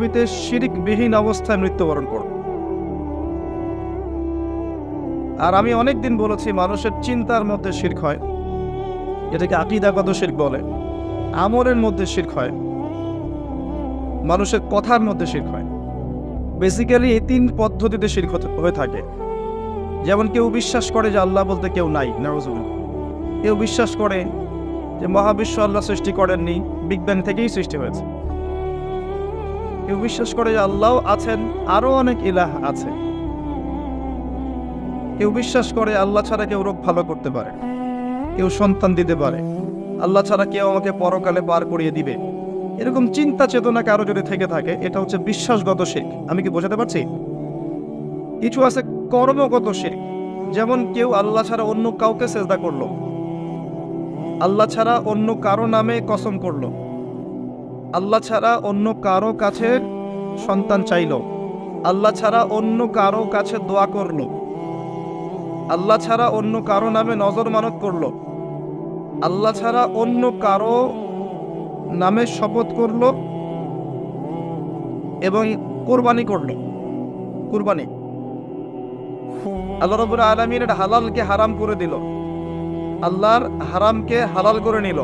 পৃথিবীতে শিরিকবিহীন অবস্থায় মৃত্যুবরণ করব আর আমি অনেক দিন বলেছি, মানুষের চিন্তার মধ্যে শির্ক হয়। এটাকে আকিদাগত শির্ক বলে, আমলের মধ্যে শির্ক হয়, মানুষের কথার মধ্যে শির্ক হয়। বেসিক্যালি এই তিন পদ্ধতিতে শির্ক হয়ে থাকে। যেমন কেউ বিশ্বাস করে যে আল্লাহ বলতে কেউ নাই নজরুল কেউ বিশ্বাস করে যে মহাবিশ্ব আল্লাহ সৃষ্টি করেননি ব্যাং থেকেই সৃষ্টি হয়েছে। কেউ বিশ্বাস করে যে আল্লাহ আছেন, আরও অনেক ইলাহ আছে। কেউ বিশ্বাস করে আল্লাহ ছাড়া কেউ রোগ ভালো করতে পারে। কেউ সন্তান দিতে পারে। আল্লাহ ছাড়া কেউ আমাকে পরকালে পার করিয়ে দিবে। এরকম চিন্তা চেতনা কারও যদি থেকে থাকে, এটা হচ্ছে বিশ্বাসগত শেখ। আমি কি বোঝাতে পারছি? কিছু আছে কর্মগত শেখ, যেমন কেউ আল্লাহ ছাড়া অন্য কাউকে চেষ্টা করল। আল্লাহ ছাড়া অন্য কারও নামে কসম করল। আল্লাহ ছাড়া অন্য কারও কাছে সন্তান চাইলো। আল্লাহ ছাড়া অন্য কারও কাছে দোয়া করল। আল্লাহ ছাড়া অন্য কারও নামে নজর মানত করল। আল্লাহ ছাড়া অন্য কারও নামে শপথ করল এবং কোরবানি করল। কোরবানি। আল্লাহ রবুল আলমিন হালালকে হারাম করে দিল। আল্লাহর হারামকে হালাল করে নিল।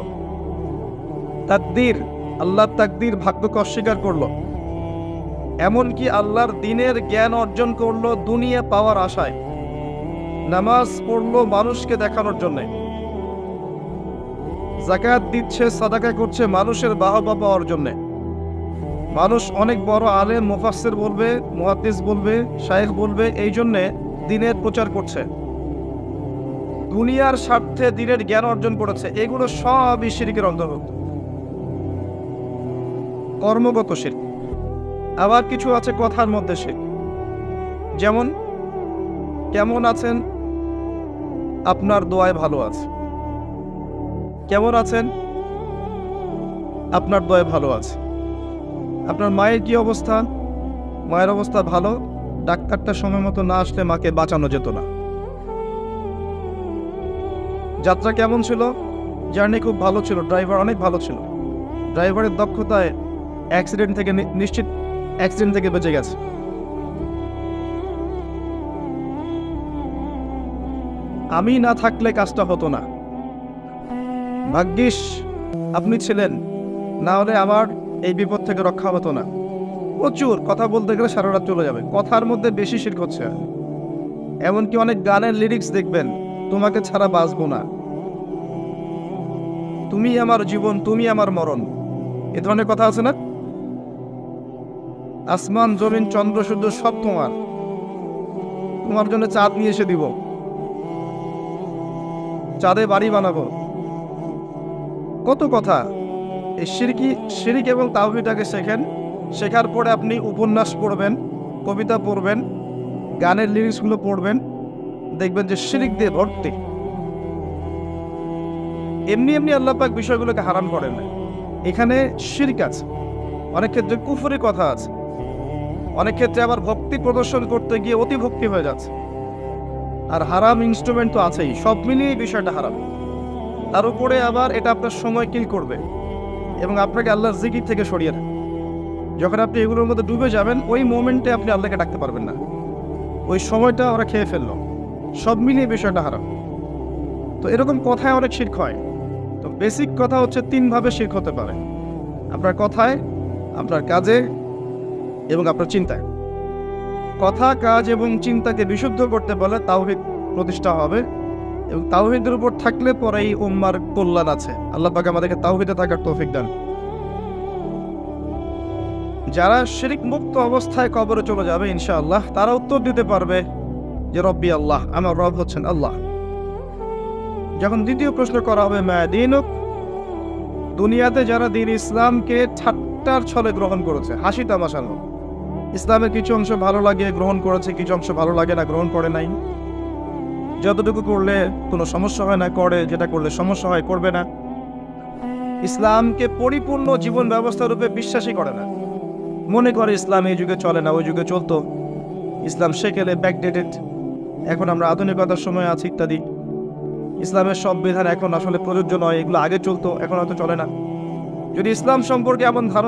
তাকদির। আল্লাহর তাকদির ভাগ্যকে অস্বীকার করল। এমনকি আল্লাহর দিনের জ্ঞান অর্জন করল দুনিয়া পাওয়ার আশায়। নামাজ পড়ল মানুষকে দেখানোর জন্যে। জাকাত দিচ্ছে, সাদাকা করছে মানুষের বাহবা পাওয়ার জন্যে। মানুষ অনেক বড় আলেম, মুফাসসির বলবে, মুহাদ্দিস বলবে, শায়েখ বলবে, এই জন্যে দিনের প্রচার করছে। দুনিয়ার স্বার্থে দিনের জ্ঞান অর্জন করেছে। এগুলো সবই শিরকের অন্তর্ভুক্ত। কর্মগত শিল্প। আবার কিছু আছে কথার মধ্যে শিল্প। যেমন, কেমন আছেন? আপনার দোয়ায় ভালো আছে। কেমন আছেন? আপনার দোয়ায় ভালো আছে। আপনার মায়ের কি অবস্থা? মায়ের অবস্থা ভালো? ডাক্তারটা সময় মতো না আসলে মাকে বাঁচানো যেত না। যাত্রা কেমন ছিল? জার্নি খুব ভালো ছিল, ড্রাইভার অনেক ভালো ছিল। ড্রাইভারের দক্ষতায় অ্যাক্সিডেন্ট থেকে নিশ্চিত অ্যাক্সিডেন্ট থেকে বেঁচে গেছে। আমি না থাকলে কাজটা হতো না। ভাগ্যিস, আপনি ছিলেন। না হলে আমার এই বিপদ থেকে রক্ষা হতো না। প্রচুর কথা বলতে গেলে সারা রাত চলে যাবে। কথার মধ্যে বেশি শির করছে এমনকি অনেক গানের লিরিক্স দেখবেন, তোমাকে ছাড়া বাঁচবো না। তুমি আমার জীবন, তুমি আমার মরণ। এ ধরনের কথা আছে না? আসমান, জমিন, চন্দ্র, সূর্য সব তোমার। তোমার জন্য চাঁদ নিয়ে এসে দিব। চাঁদে বাড়ি বানাবো। কত কথা। এই সিরকি, সিরিক এবং তাওহিটাকে শেখেন। শেখার পরে আপনি উপন্যাস পড়বেন, কবিতা পড়বেন, গানের লিরিক্সগুলো পড়বেন। দেখবেন যে শিরিক দিয়ে ভর্তি। এমনি এমনি আল্লাহ পাক বিষয়গুলোকে হারাম করেন। না এখানে শিরিক আছে। অনেক ক্ষেত্রে কুফুরি কথা আছে। অনেক ক্ষেত্রে আবার ভক্তি প্রদর্শন করতে গিয়ে অতি ভক্তি হয়ে যাচ্ছে। আর হারাম ইনস্ট্রুমেন্ট তো আছেই, সব মিলিয়ে বিষয়টা হারাম। তার উপরে আবার এটা আপনার সময় কিল করবে এবং আপনাকে আল্লাহর জিকির থেকে সরিয়ে দেয় যখন আপনি এগুলোর মধ্যে ডুবে যাবেন, ওই মোমেন্টে আপনি আল্লাহকে ডাকতে পারবেন না। ওই সময়টা ওরা খেয়ে ফেলল। সব মিলিয়ে বিষয়টা হারাম। তো এরকম কথায় অনেক শির্ক হয়। তো বেসিক কথা হচ্ছে তিনভাবে শির্ক হতে পারে। আপনার কথায়, আপনার কাজে এবং আপনার চিন্তায়। কথা, কাজ এবং চিন্তাকে বিশুদ্ধ করতে পারলে তাওহিদ প্রতিষ্ঠা হবে এবং তাওহিদের উপর থাকলে পরেই উম্মার কল্যাণ আছে। আল্লাহ পাক আমাদেরকে তাওহিদে থাকার তৌফিক দান। যারা শিরিক মুক্ত অবস্থায় কবরে চলে যাবে, ইনশাআল্লাহ, তারা উত্তর দিতে পারবে যে, রব্বি আল্লাহ, আমার রব হচ্ছেন আল্লাহ। যখন দ্বিতীয় প্রশ্ন করা হবে দিনুক? দুনিয়াতে যারা দিন ইসলামকে ঠাট্টার ছলে গ্রহণ করেছে, হাসি তামাশানো ইসলামের কিছু অংশ ভালো লাগে, গ্রহণ করেছে, কিছু অংশ ভালো লাগে না, গ্রহণ করে নাই। যতটুকু করলে কোনো সমস্যা হয় না, করে, যেটা করলে সমস্যা হয়, করবে না। ইসলামকে পরিপূর্ণ জীবন ব্যবস্থা রূপে বিশ্বাসই করে না। মনে করে ইসলাম এই যুগে চলে না, ওই যুগে চলতো। ইসলাম সেকেলে ব্যাকডেটেড এখন আমরা আধুনিকতার সময় আছি, ইত্যাদি। ইসলামের সব বিধান এখন আসলে প্রযোজ্য নয়, এগুলো আগে চলতো, এখন হয়তো চলে না। যদি ইসলাম সম্পর্কে এমন ধারণা